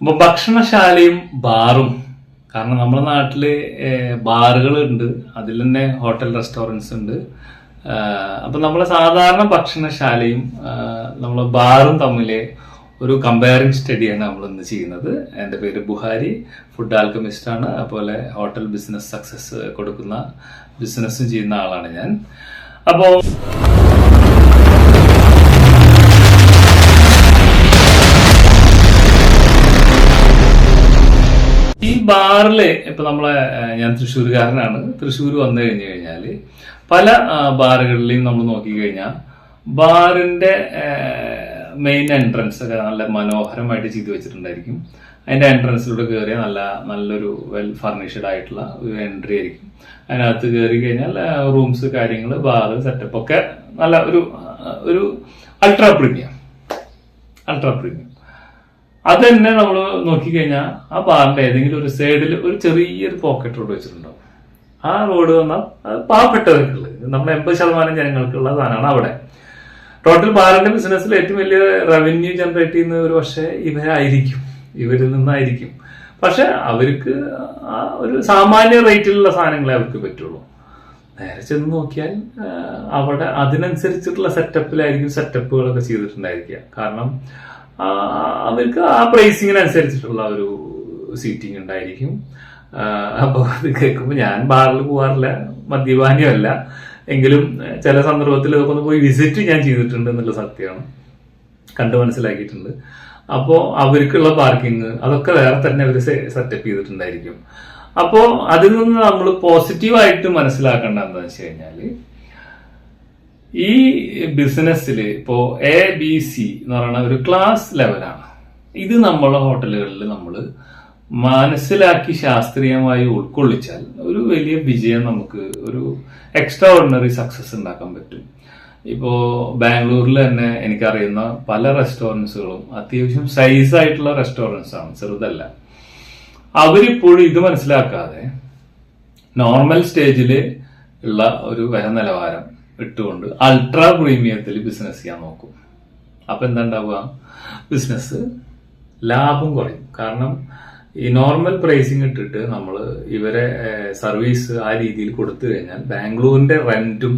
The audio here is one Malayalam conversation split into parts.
അപ്പൊ ഭക്ഷണശാലയും ബാറും. കാരണം നമ്മുടെ നാട്ടിൽ ബാറുകളുണ്ട്. അതിൽ തന്നെ ഹോട്ടൽ റെസ്റ്റോറന്റ്സ് ഉണ്ട്. അപ്പൊ നമ്മളെ സാധാരണ ഭക്ഷണശാലയും നമ്മളെ ബാറും തമ്മിൽ ഒരു കമ്പയറിംഗ് സ്റ്റഡിയാണ് നമ്മൾ ഇന്ന് ചെയ്യുന്നത്. എന്റെ പേര് ബുഹാരി. ഫുഡ് ആൽക്കമിസ്റ്റ് ആണ്. അതുപോലെ ഹോട്ടൽ ബിസിനസ് സക്സസ് കൊടുക്കുന്ന ബിസിനസ്സും ചെയ്യുന്ന ആളാണ് ഞാൻ. അപ്പോൾ ഈ ബാറിൽ ഇപ്പൊ നമ്മളെ ഞാൻ തൃശ്ശൂർകാരനാണ് തൃശ്ശൂർ വന്നു കഴിഞ്ഞു കഴിഞ്ഞാൽ പല ബാറുകളിലും ബാറുകളിലെയും നമ്മൾ നോക്കിക്കഴിഞ്ഞാൽ ബാറിന്റെ മെയിൻ എൻട്രൻസ് ഒക്കെ നല്ല മനോഹരമായിട്ട് ചെയ്തു വെച്ചിട്ടുണ്ടായിരിക്കും. അതിന്റെ എൻട്രൻസിലൂടെ കയറിയ നല്ല നല്ലൊരു വെൽ ഫർണിഷ്ഡ് ആയിട്ടുള്ള ഒരു എൻട്രി ആയിരിക്കും. അതിനകത്ത് കയറി കഴിഞ്ഞാൽ റൂംസ് കാര്യങ്ങൾ ബാറ് സെറ്റപ്പ് ഒക്കെ നല്ല ഒരു ഒരു അൾട്രാ പ്രീമിയം അൾട്രാ പ്രീമിയം അത് തന്നെ നമ്മൾ നോക്കിക്കഴിഞ്ഞാൽ ആ ബാറിന്റെ ഏതെങ്കിലും ഒരു സൈഡിൽ ഒരു ചെറിയൊരു പോക്കറ്റ് റോഡ് വെച്ചിട്ടുണ്ടാവും. ആ റോഡ് വന്നാൽ അത് പാവപ്പെട്ടവർക്കുള്ളത് നമ്മുടെ എൺപത് ശതമാനം ജനങ്ങൾക്കുള്ള സാധനമാണ് അവിടെ. ടോട്ടൽ ബാറിന്റെ ബിസിനസ്സിൽ ഏറ്റവും വലിയ റവന്യൂ ജനറേറ്റ് ചെയ്യുന്ന ഒരു പക്ഷേ ഇവരായിരിക്കും. ഇവരിൽ നിന്നായിരിക്കും. പക്ഷെ അവർക്ക് ആ ഒരു സാമാന്യ റേറ്റിലുള്ള സാധനങ്ങളെ അവർക്ക് പറ്റുള്ളൂ. നേരെ ചെന്ന് നോക്കിയാൽ അവിടെ അതിനനുസരിച്ചിട്ടുള്ള സെറ്റപ്പിലായിരിക്കും സെറ്റപ്പുകളൊക്കെ ചെയ്തിട്ടുണ്ടായിരിക്കുക. കാരണം അവർക്ക് ആ പ്രൈസിങ്ങിനനുസരിച്ചിട്ടുള്ള ഒരു സീറ്റിംഗ് ഉണ്ടായിരിക്കും. അപ്പോൾ അത് കേൾക്കുമ്പോൾ ഞാൻ ബാറിൽ പോകാറില്ല മദ്യപാനിയല്ല എങ്കിലും ചില സന്ദർഭത്തിൽ ഒന്ന് പോയി വിസിറ്റ് ഞാൻ ചെയ്തിട്ടുണ്ട് എന്നുള്ള സത്യമാണ്. കണ്ടു മനസ്സിലാക്കിയിട്ടുണ്ട്. അപ്പോൾ അവർക്കുള്ള പാർക്കിംഗ് അതൊക്കെ വേറെ തന്നെ അവർ സെറ്റപ്പ് ചെയ്തിട്ടുണ്ടായിരിക്കും. അപ്പോൾ അതിൽ നിന്ന് നമ്മൾ പോസിറ്റീവായിട്ട് മനസ്സിലാക്കേണ്ട എന്താണെന്ന് വെച്ച് കഴിഞ്ഞാൽ ഈ ബിസിനസ്സിൽ ഇപ്പോൾ എ ബി സി എന്ന് പറയുന്ന ഒരു ക്ലാസ് ലെവലാണ് ഇത് നമ്മളെ ഹോട്ടലുകളിൽ നമ്മൾ മനസ്സിലാക്കി ശാസ്ത്രീയമായി ഉൾക്കൊള്ളിച്ചാൽ ഒരു വലിയ വിജയം നമുക്ക് ഒരു എക്സ്ട്രാ ഓർഡിനറി സക്സസ് ഉണ്ടാക്കാൻ പറ്റും. ഇപ്പോൾ ബാംഗ്ലൂരിൽ തന്നെ എനിക്കറിയുന്ന പല റെസ്റ്റോറൻസുകളും അത്യാവശ്യം സൈസ് ആയിട്ടുള്ള റെസ്റ്റോറൻസ് ആണ് ചെറുതല്ല. അവരിപ്പോഴും ഇത് മനസ്സിലാക്കാതെ നോർമൽ സ്റ്റേജിൽ ഉള്ള ഒരു വില നിലവാരം ഇട്ടുകൊണ്ട് അൾട്രാ പ്രീമിയത്തിൽ ബിസിനസ് ചെയ്യാൻ നോക്കും. അപ്പൊ എന്താ ഉണ്ടാവുക ബിസിനസ് ലാഭം കുറയും. കാരണം ഈ നോർമൽ പ്രൈസിങ് ഇട്ടിട്ട് നമ്മൾ ഇവരെ സർവീസ് ആ രീതിയിൽ കൊടുത്തു കഴിഞ്ഞാൽ ബാംഗ്ലൂരിന്റെ റെന്റും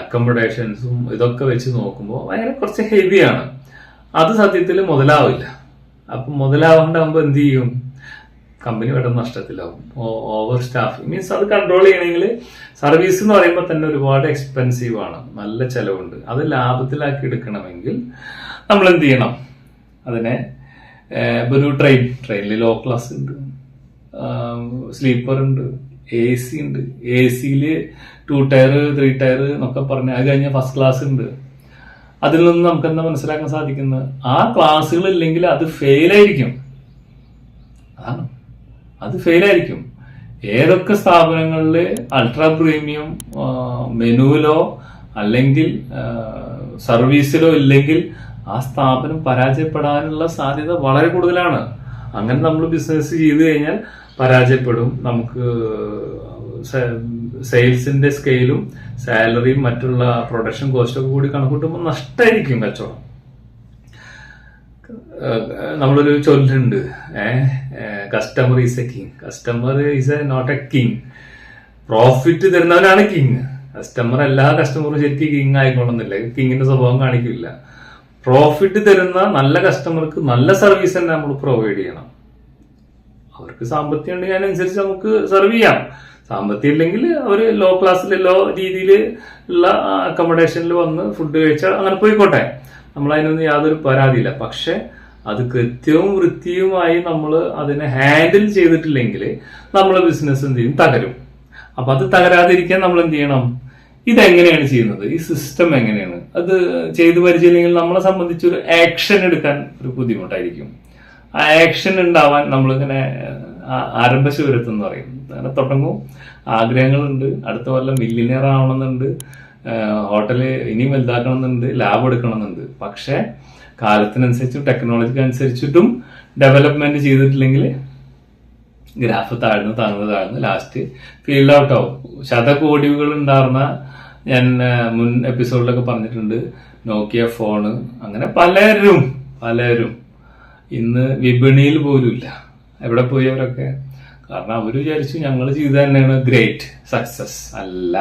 അക്കോമഡേഷൻസും ഇതൊക്കെ വെച്ച് നോക്കുമ്പോൾ ഭയങ്കര കുറച്ച് ഹെവിയാണ് അത് സത്യത്തിൽ മുതലാവില്ല. അപ്പൊ മുതലാവാണ്ടാകുമ്പോൾ എന്ത് ചെയ്യും? കമ്പനി വേണ്ട നഷ്ടത്തിലാവും. ഓവർ സ്റ്റാഫ് മീൻസ് അത് കൺട്രോൾ ചെയ്യണമെങ്കിൽ സർവീസ് എന്ന് പറയുമ്പോൾ തന്നെ ഒരുപാട് എക്സ്പെൻസീവ് ആണ്. നല്ല ചിലവുണ്ട്. അത് ലാഭത്തിലാക്കി എടുക്കണമെങ്കിൽ നമ്മൾ എന്ത് ചെയ്യണം? അതിനെ ഏഹ്, ഇപ്പൊ ഒരു ട്രെയിൻ ട്രെയിനിൽ ലോ ക്ലാസ് ഉണ്ട്. സ്ലീപ്പർ ഉണ്ട്. എ സി ഉണ്ട്. എ സിയിൽ ടു ടയർ ത്രീ ടയർ എന്നൊക്കെ പറഞ്ഞ് അത് കഴിഞ്ഞാൽ ഫസ്റ്റ് ക്ലാസ് ഉണ്ട്. അതിൽ നിന്ന് നമുക്ക് എന്താ മനസ്സിലാക്കാൻ സാധിക്കുന്നത്? ആ ക്ലാസ്സുകൾ ഇല്ലെങ്കിൽ അത് ഫെയിലായിരിക്കും അതാണ്. അത് ഫെയിലായിരിക്കും ഏതൊക്കെ സ്ഥാപനങ്ങളിൽ അൾട്രാ പ്രീമിയം മെനുവിലോ അല്ലെങ്കിൽ സർവീസിലോ ഇല്ലെങ്കിൽ ആ സ്ഥാപനം പരാജയപ്പെടാനുള്ള സാധ്യത വളരെ കൂടുതലാണ്. അങ്ങനെ നമ്മൾ ബിസിനസ് ചെയ്തു കഴിഞ്ഞാൽ പരാജയപ്പെടും. നമുക്ക് സെയിൽസിന്റെ സ്കെയിലും സാലറിയും മറ്റുള്ള പ്രൊഡക്ഷൻ കോസ്റ്റൊക്കെ കൂടി കണക്കൂട്ടുമ്പോൾ നഷ്ടമായിരിക്കും കച്ചവടം. നമ്മളൊരു ചൊല്ലുണ്ട്. Customer is a king customer is a not a king profit തരുന്നവനാണ് king customer എല്ലാ കസ്റ്റമറും ശരിക്കും കിങ് ആയിക്കൊള്ളുന്നില്ല കിങ്ങിന്റെ സ്വഭാവം കാണിക്കില്ല. പ്രോഫിറ്റ് തരുന്ന നല്ല കസ്റ്റമർക്ക് നല്ല സർവീസ് തന്നെ നമ്മൾ പ്രൊവൈഡ് ചെയ്യണം. അവർക്ക് സാമ്പത്തികം ഉണ്ടെങ്കിൽ അതിനനുസരിച്ച് നമുക്ക് സെർവ് ചെയ്യാം. സാമ്പത്തികം ഇല്ലെങ്കിൽ അവർ ലോ ക്ലാസ്സിൽ ലോ രീതിയിൽ ഉള്ള അക്കോമഡേഷനിൽ വന്ന് ഫുഡ് കഴിച്ചാൽ അങ്ങനെ പോയിക്കോട്ടെ. നമ്മൾ അതിനൊന്നും യാതൊരു പരാതിയില്ല. പക്ഷെ അത് കൃത്യവും വൃത്തിയുമായി നമ്മൾ അതിനെ ഹാൻഡിൽ ചെയ്തിട്ടില്ലെങ്കിൽ നമ്മളെ ബിസിനസ് എന്ത് ചെയ്യും? തകരും. അപ്പൊ അത് തകരാതിരിക്കാൻ നമ്മൾ എന്ത് ചെയ്യണം ഇതെങ്ങനെയാണ് ചെയ്യുന്നത്? ഈ സിസ്റ്റം എങ്ങനെയാണ്? അത് ചെയ്തു പരിചയമില്ലെങ്കിൽ നമ്മളെ സംബന്ധിച്ച് ഒരു ആക്ഷൻ എടുക്കാൻ ഒരു ബുദ്ധിമുട്ടായിരിക്കും. ആ ആക്ഷൻ ഉണ്ടാവാൻ നമ്മളിങ്ങനെ ആരംഭശൂരത്വം എന്ന് പറയും. അങ്ങനെ തുടങ്ങും. ആഗ്രഹങ്ങളുണ്ട്. അടുത്ത കൊല്ലം മില്ലിനിയർ ആവണമെന്നുണ്ട്. ഹോട്ടൽ ഇനിയും വലുതാക്കണമെന്നുണ്ട് ലാബ് എടുക്കണമെന്നുണ്ട്. പക്ഷേ കാലത്തിനനുസരിച്ചും ടെക്നോളജിക്ക് അനുസരിച്ചിട്ടും ഡെവലപ്മെന്റ് ചെയ്തിട്ടില്ലെങ്കിൽ ഗ്രാഫ് താഴ്ന്നു താഴ്ന്നു താഴ്ന്നു ലാസ്റ്റ് ഫീൽഡ് ഔട്ട് ആവും. ശതകോടികൾ ഉണ്ടായിരുന്ന ഞാൻ മുൻ എപ്പിസോഡിലൊക്കെ പറഞ്ഞിട്ടുണ്ട്. നോക്കിയ ഫോണ് അങ്ങനെ പലരും പലരും. ഇന്ന് വിപണിയിൽ പോലും ഇല്ല എവിടെ പോയി അവരൊക്കെ? കാരണം അവർ വിചാരിച്ചു ഞങ്ങൾ ചെയ്ത് തന്നെയാണ് ഗ്രേറ്റ് സക്സസ് അല്ല.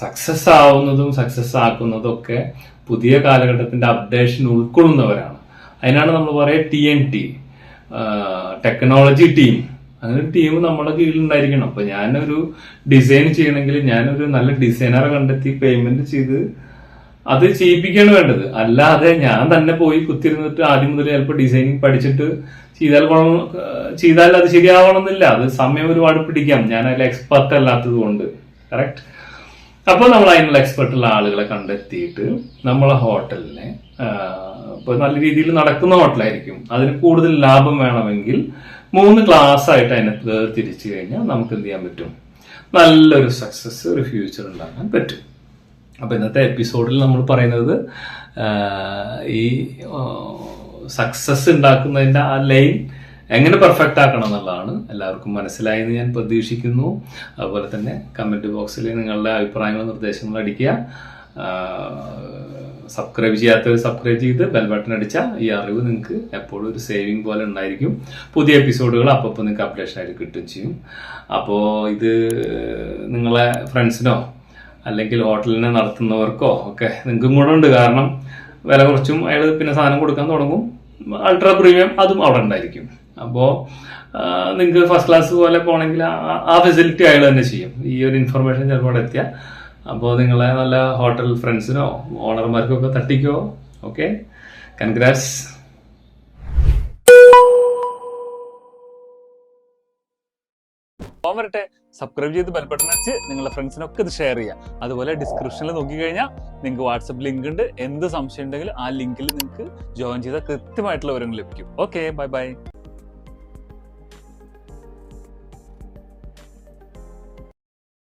സക്സസ് ആവുന്നതും സക്സസ് ആക്കുന്നതും ഒക്കെ പുതിയ കാലഘട്ടത്തിന്റെ അപ്ഡേഷൻ ഉൾക്കൊള്ളുന്നവരാണ്. അതിനാണ് നമ്മൾ പറയുക T N T technology team അങ്ങനെ ഒരു ടീം നമ്മുടെ കീഴിൽ ഉണ്ടായിരിക്കണം. അപ്പൊ ഞാനൊരു ഡിസൈൻ ചെയ്യണമെങ്കിൽ ഞാനൊരു നല്ല ഡിസൈനറെ കണ്ടെത്തി പേയ്മെന്റ് ചെയ്ത് അത് ചെയ്യിപ്പിക്കുകയാണ് വേണ്ടത്. അല്ലാതെ ഞാൻ തന്നെ പോയി കുത്തിരുന്നിട്ട് ആദ്യം മുതൽ ചിലപ്പോൾ ഡിസൈനിങ് പഠിച്ചിട്ട് ചെയ്താൽ കൊള്ളണം ചെയ്താൽ അത് ശരിയാവണമെന്നില്ല. അത് സമയം ഒരുപാട് പിടിക്കാം. ഞാൻ അതിൽ എക്സ്പെർട്ട് അല്ലാത്തത് കൊണ്ട്. കറക്റ്റ് അപ്പോൾ നമ്മൾ അതിനുള്ള എക്സ്പെർട്ടുള്ള ആളുകളെ കണ്ടെത്തിയിട്ട് നമ്മളെ ഹോട്ടലിനെ ഇപ്പോൾ നല്ല രീതിയിൽ നടക്കുന്ന ഹോട്ടലായിരിക്കും. അതിന് കൂടുതൽ ലാഭം വേണമെങ്കിൽ മൂന്ന് ക്ലാസ് ആയിട്ട് അതിനെ തിരിച്ചു കഴിഞ്ഞാൽ നമുക്ക് എന്ത് ചെയ്യാൻ പറ്റും? നല്ലൊരു സക്സസ് ഒരു ഫ്യൂച്ചർ ഉണ്ടാക്കാൻ പറ്റും. അപ്പോൾ ഇന്നത്തെ എപ്പിസോഡിൽ നമ്മൾ പറയുന്നത് ഈ സക്സസ് ഉണ്ടാക്കുന്നതിന്റെ ആ ലൈൻ എങ്ങനെ പെർഫെക്റ്റ് ആക്കണം എന്നുള്ളതാണ് എല്ലാവർക്കും മനസ്സിലായെന്ന് ഞാൻ പ്രതീക്ഷിക്കുന്നു. അതുപോലെ തന്നെ കമന്റ് ബോക്സിൽ നിങ്ങളുടെ അഭിപ്രായങ്ങളും നിർദ്ദേശങ്ങളും അടിക്കുക. സബ്സ്ക്രൈബ് ചെയ്യാത്തവർ സബ്സ്ക്രൈബ് ചെയ്ത് ബെൽ ബട്ടൺ അടിച്ചാൽ ഈ അറിവ് നിങ്ങൾക്ക് എപ്പോഴും ഒരു സേവിങ് പോലെ ഉണ്ടായിരിക്കും. പുതിയ എപ്പിസോഡുകൾ അപ്പോൾ നിങ്ങൾക്ക് അപ്ഡേഷൻ ആയിട്ട് കിട്ടുകയും ചെയ്യും. അപ്പോൾ ഇത് നിങ്ങളെ ഫ്രണ്ട്സിനോ അല്ലെങ്കിൽ ഹോട്ടലിനെ നടത്തുന്നവർക്കോ ഒക്കെ നിങ്ങൾക്കും കൂടെ ഉണ്ട്. കാരണം വില കുറച്ചും അയാൾ പിന്നെ സാധനം കൊടുക്കാൻ തുടങ്ങും. അൾട്രാ പ്രീമിയം അതും അവിടെ ഉണ്ടായിരിക്കും. അപ്പോൾ നിങ്ങൾക്ക് ഫസ്റ്റ് ക്ലാസ് പോലെ പോകണമെങ്കിൽ ആ- ഫെസിലിറ്റി അയാൾ തന്നെ ചെയ്യും. ഈ ഒരു ഇൻഫർമേഷൻ ചിലപ്പോൾ അവിടെ എത്തിയാൽ അപ്പോൾ നിങ്ങളെ നല്ല ഹോട്ടൽ ഫ്രണ്ട്സിനോ ഓണർമാർക്കോ ഒക്കെ തട്ടിക്കോ. ഓക്കെ കൺഗ്രാറ്റ്സ് സബ്സ്ക്രൈബ് ചെയ്ത് നിങ്ങളുടെ ഫ്രണ്ട്സിനൊക്കെ ഇത് ഷെയർ അതുപോലെ നിങ്ങൾക്ക് ലിങ്ക് ഉണ്ട്. എന്ത് ആ ലിങ്കിൽ നിങ്ങൾക്ക് ജോയിൻ ചെയ്താൽ ബൈ ബൈ